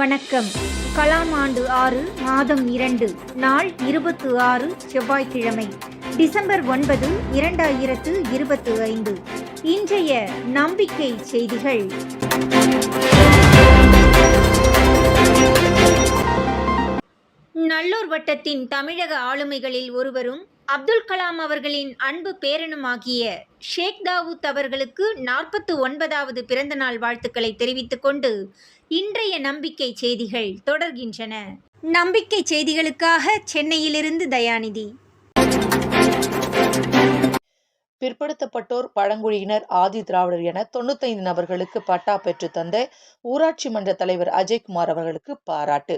வணக்கம். கலாம் ஆண்டு ஆறு மாதம் இரண்டு நாள் இருபத்து ஆறு செவ்வாய்க்கிழமை டிசம்பர் ஒன்பது இரண்டாயிரத்து இருபத்து ஐந்து இன்றைய நம்பிக்கை செய்திகள். நல்லூர் வட்டத்தின் தமிழக ஆளுமைகளில் ஒருவரும் அப்துல் கலாம் அவர்களின் அன்பு பேரனுமாகிய ஷேக் தாவூத் அவர்களுக்கு நாற்பத்து ஒன்பதாவது பிறந்தநாள் வாழ்த்துக்களை தெரிவித்துக் கொண்டு இன்றைய நம்பிக்கை செய்திகள் தொடர்கின்றன. நம்பிக்கை செய்திகளுக்காக சென்னையிலிருந்து தயாநிதி. பிற்படுத்தப்பட்டோர் பழங்குடியினர் ஆதி திராவிடர் என தொண்ணூத்தைந்து நபர்களுக்கு பட்டா பெற்று தந்த ஊராட்சி மன்ற தலைவர் அஜய்குமார் அவர்களுக்கு பாராட்டு.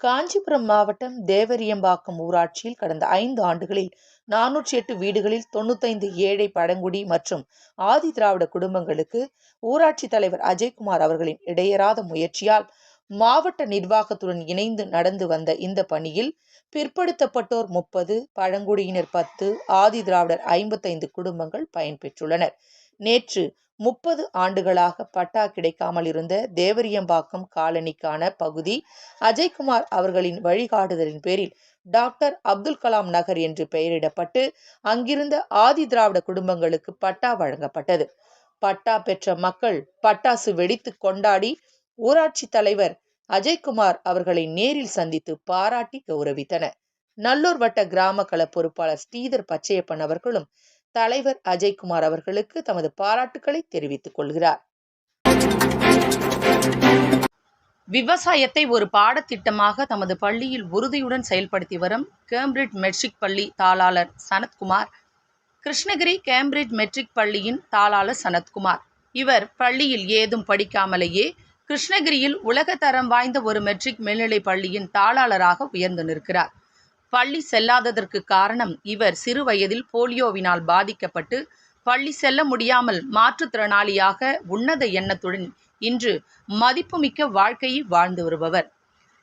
காஞ்சிபுரம் மாவட்டம் தேவரியம்பாக்கம் ஊராட்சியில் கடந்த ஐந்து ஆண்டுகளில் நானூற்றி எட்டு வீடுகளில் தொண்ணூத்தைந்து ஏழை பழங்குடி மற்றும் ஆதி திராவிட குடும்பங்களுக்கு ஊராட்சி தலைவர் அஜய்குமார் அவர்களின் இடையறாத முயற்சியால் மாவட்ட நிர்வாகத்துடன் இணைந்து நடந்து வந்த இந்த பணியில் பிற்படுத்தப்பட்டோர் முப்பது பழங்குடியினர் பத்து ஆதி திராவிடர் ஐம்பத்தைந்து குடும்பங்கள் பயன்பெற்றுள்ளனர் நேற்று முப்பது ஆண்டுகளாக பட்டா கிடைக்காமல் இருந்த தேவரியம்பாக்கம் காலனிக்கான பகுதி அஜய்குமார் அவர்களின் வழிகாட்டுதலின் பேரில் டாக்டர் அப்துல் கலாம் நகர் என்று பெயரிடப்பட்டு அங்கிருந்த ஆதி திராவிட குடும்பங்களுக்கு பட்டா வழங்கப்பட்டது. பட்டா பெற்ற மக்கள் பட்டாசு வெடித்து கொண்டாடி ஊராட்சி தலைவர் அஜய்குமார் அவர்களை நேரில் சந்தித்து பாராட்டி கௌரவித்தனர். நல்லூர் வட்ட கிராம கள பொறுப்பாளர் ஸ்ரீதர் பச்சையப்பன் அவர்களும் தலைவர் அஜய்குமார் அவர்களுக்கு தமது பாராட்டுக்களை தெரிவித்துக் கொள்கிறார். விவசாயத்தை ஒரு பாடத்திட்டமாக தமது பள்ளியில் உறுதியுடன் செயல்படுத்தி வரும் கேம்பிரிட்ஜ் மெட்ரிக் பள்ளி தாளாளர் சனத்குமார் கிருஷ்ணகிரி கேம்பிரிட்ஜ் மெட்ரிக் பள்ளியின் தாளாளர் சனத்குமார். இவர் பள்ளியில் ஏதும் படிக்காமலேயே கிருஷ்ணகிரியில் உலகத்தரம் வாய்ந்த ஒரு மெட்ரிக் மேல்நிலைப் பள்ளியின் தாளாளராக உயர்ந்து நிற்கிறார். பள்ளி செல்லாததற்கு காரணம் இவர் சிறு வயதில் போலியோவினால் பாதிக்கப்பட்டு பள்ளி செல்ல முடியாமல் மாற்றுத்திறனாளியாக உன்னத எண்ணத்துடன் இன்று மதிப்புமிக்க வாழ்க்கையை வாழ்ந்து வருபவர்.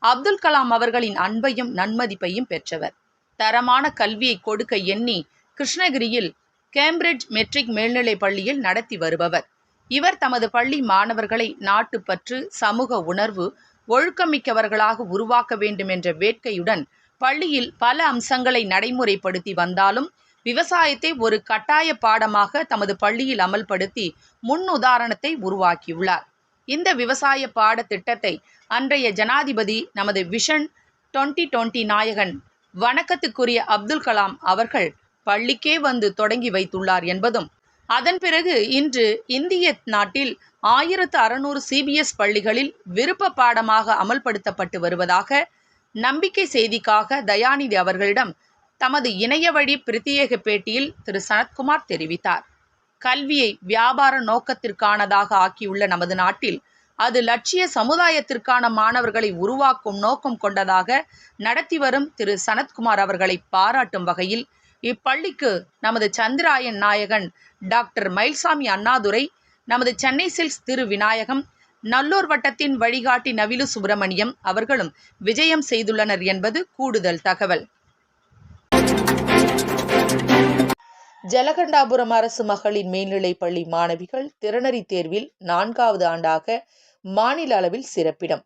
அப்துல் கலாம் அவர்களின் அன்பையும் நன்மதிப்பையும் பெற்றவர். தரமான கல்வியை கொடுக்க எண்ணி கிருஷ்ணகிரியில் கேம்பிரிட்ஜ் மெட்ரிக் மேல்நிலைப் பள்ளியில் நடத்தி வருபவர். இவர் தமது பள்ளி மாணவர்களை நாட்டுப்பற்று சமூக உணர்வு ஒழுக்கமிக்கவர்களாக உருவாக்க வேண்டும் என்ற வேட்கையுடன் பள்ளியில் பல அம்சங்களை நடைமுறைப்படுத்தி வந்தாலும் விவசாயத்தை ஒரு கட்டாய பாடமாக தமது பள்ளியில் அமல்படுத்தி முன் உதாரணத்தை உருவாக்கியுள்ளார். இந்த விவசாய பாட திட்டத்தை அன்றைய ஜனாதிபதி நமது விஷன் டுவெண்ட்டி டுவெண்ட்டி நாயகன் வணக்கத்துக்குரிய அப்துல் கலாம் அவர்கள் பள்ளிக்கே வந்து தொடங்கி வைத்துள்ளார் என்பதும் அதன் பிறகு இன்று இந்திய நாட்டில் ஆயிரத்து அறுநூறு சிபிஎஸ் பள்ளிகளில் விருப்ப பாடமாக அமல்படுத்தப்பட்டு வருவதாக நம்பிக்கை செய்திக்காக தயாநிதி அவர்களிடம் தமது இணைய வழி பிரத்யேக பேட்டியில் திரு. சனத்குமார் தெரிவித்தார். கல்வியை வியாபார நோக்கத்திற்கானதாக ஆக்கியுள்ள நமது நாட்டில் அது லட்சிய சமுதாயத்திற்கான மாணவர்களை உருவாக்கும் நோக்கம் கொண்டதாக நடத்தி வரும் திரு. சனத்குமார் அவர்களை பாராட்டும் வகையில் இப்பள்ளிக்கு நமது சந்திராயன் நாயகன் டாக்டர் மயில்சாமி அண்ணாதுரை நமது சென்னை சில்ஸ் திரு. விநாயகம் நல்லூர் வட்டத்தின் வழிகாட்டி நவிலு சுப்பிரமணியம் அவர்களும் விஜயம் செய்துள்ளனர் என்பது கூடுதல் தகவல். ஜலகண்டாபுரம் அரசு மகளிர் மேல்நிலைப் பள்ளி மாணவிகள் திறனறி தேர்வில் நான்காவது ஆண்டாக மாநில அளவில் சிறப்பிடம்.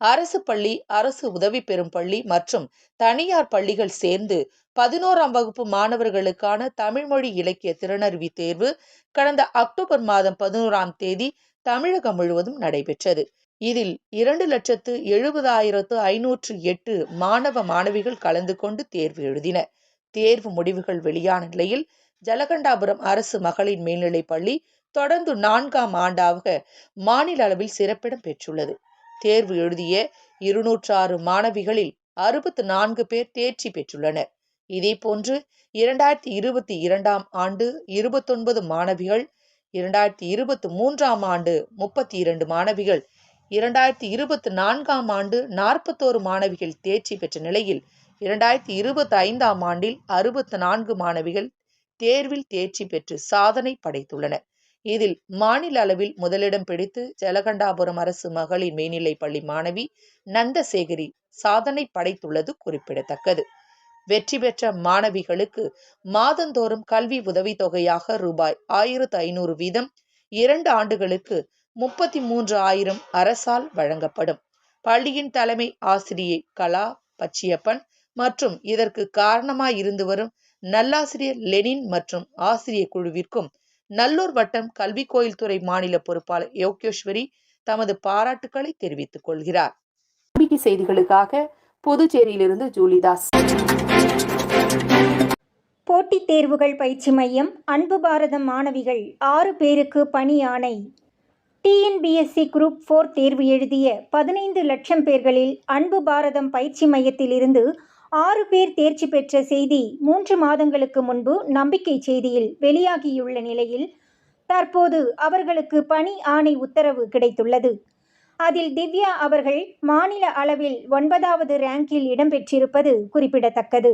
அரசு பள்ளி அரசு உதவி பெறும் பள்ளி மற்றும் தனியார் பள்ளிகள் சேர்ந்து பதினோராம் வகுப்பு மாணவர்களுக்கான தமிழ்மொழி இலக்கிய திறனறிவி தேர்வு கடந்த அக்டோபர் மாதம் பதினோராம் தேதி தமிழகம் முழுவதும் நடைபெற்றது. இதில் இரண்டு லட்சத்து எழுபதாயிரத்து ஐநூற்று எட்டு மாணவ மாணவிகள் கலந்து கொண்டு தேர்வு எழுதினர். தேர்வு முடிவுகள் வெளியான நிலையில் ஜலகண்டாபுரம் அரசு மகளிர் மேல்நிலைப் பள்ளி தொடர்ந்து நான்காம் ஆண்டாக மாநில அளவில் சிறப்பிடம் பெற்றுள்ளது. தேர்வு எழுதிய இருநூற்று ஆறு மாணவிகளில் அறுபத்து நான்கு பேர் தேர்ச்சி பெற்றுள்ளனர். இதேபோன்று இரண்டாயிரத்தி இருபத்தி இரண்டாம் ஆண்டு இருபத்தொன்பது மாணவிகள் இரண்டாயிரத்தி இருபத்தி மூன்றாம் ஆண்டு முப்பத்தி இரண்டு மாணவிகள் இரண்டாயிரத்தி இருபத்தி நான்காம் ஆண்டு நாற்பத்தோரு மாணவிகள் தேர்ச்சி பெற்ற நிலையில் இரண்டாயிரத்தி இருபத்தி ஐந்தாம் ஆண்டில் அறுபத்தி நான்கு மாணவிகள் தேர்வில் தேர்ச்சி பெற்று சாதனை படைத்துள்ளனர். இதில் மாநில அளவில் முதலிடம் பிடித்து ஜலகண்டாபுரம் அரசு மகளிர் மேல்நிலைப் பள்ளி மாணவி நந்தசேகரி சாதனை படைத்துள்ளது குறிப்பிடத்தக்கது. வெற்றி பெற்ற மாணவிகளுக்கு மாதந்தோறும் கல்வி உதவித்தொகையாக ரூபாய் ஆயிரத்து ஐநூறு வீதம் இரண்டு ஆண்டுகளுக்கு முப்பத்தி மூன்று ஆயிரம் அரசால் வழங்கப்படும். பள்ளியின் தலைமை ஆசிரியை கலா பச்சியப்பன் மற்றும் இதற்கு காரணமாய் இருந்து வரும் நல்லாசிரியர் லெனின் மற்றும் ஆசிரியர் குழுவிற்கும் நல்லூர் வட்டம் கல்வி கோயில் துறை மாநில பொறுப்பாளர் யோகேஸ்வரி தமது பாராட்டுக்களை தெரிவித்துக் கொள்கிறார். செய்திகளுக்காக புதுச்சேரியிலிருந்து ஜூலிதாஸ். போட்டித் தேர்வுகள் பயிற்சி மையம் அன்பு பாரதம் மாணவிகள் ஆறு பேருக்கு பணி ஆணை. டிஎன்பிஎஸ்சி குரூப் ஃபோர் தேர்வு எழுதிய பதினைந்து லட்சம் பேர்களில் அன்பு பாரதம் பயிற்சி மையத்திலிருந்து ஆறு பேர் தேர்ச்சி பெற்ற செய்தி மூன்று மாதங்களுக்கு முன்பு நம்பிக்கை செய்தியில் வெளியாகியுள்ள நிலையில் தற்போது அவர்களுக்கு பணி ஆணை உத்தரவு கிடைத்துள்ளது. அதில் திவ்யா அவர்கள் மாநில அளவில் ஒன்பதாவது ரேங்கில் இடம்பெற்றிருப்பது குறிப்பிடத்தக்கது.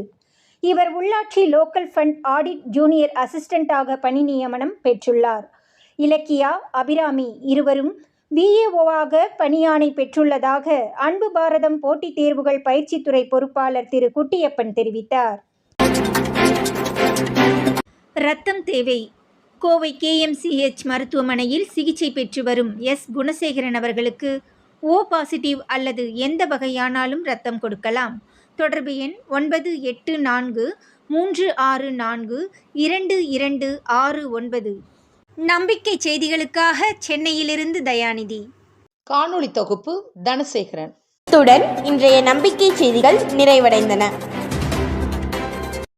இவர் உள்ளாட்சி லோக்கல் ஃபண்ட் ஆடிட் ஜூனியர் அசிஸ்டண்டாக பணி நியமனம் பெற்றுள்ளார். இலக்கியா அபிராமி இருவரும் விஏஓவாக பணியாணை பெற்றுள்ளதாக அன்பு பாரதம் போட்டித் தேர்வுகள் பயிற்சித்துறை பொறுப்பாளர் திரு குட்டியப்பன் தெரிவித்தார். ரத்தம் தேவை. கோவை கேஎம்சிஹெச் மருத்துவமனையில் சிகிச்சை பெற்று வரும் எஸ். குணசேகரன் அவர்களுக்கு ஓ பாசிட்டிவ் அல்லது எந்த வகையானாலும் ரத்தம் கொடுக்கலாம். தொடர்பு எண் ஒன்பது எட்டு நான்கு மூன்று ஆறு நான்கு இரண்டு இரண்டு ஆறு ஒன்பது. நம்பிக்கை செய்திகளுக்காக சென்னையிலிருந்து தயாநிதி. காணொளி தொகுப்பு தனசேகரன். இத்துடன் இன்றைய நம்பிக்கை செய்திகள் நிறைவடைந்தன.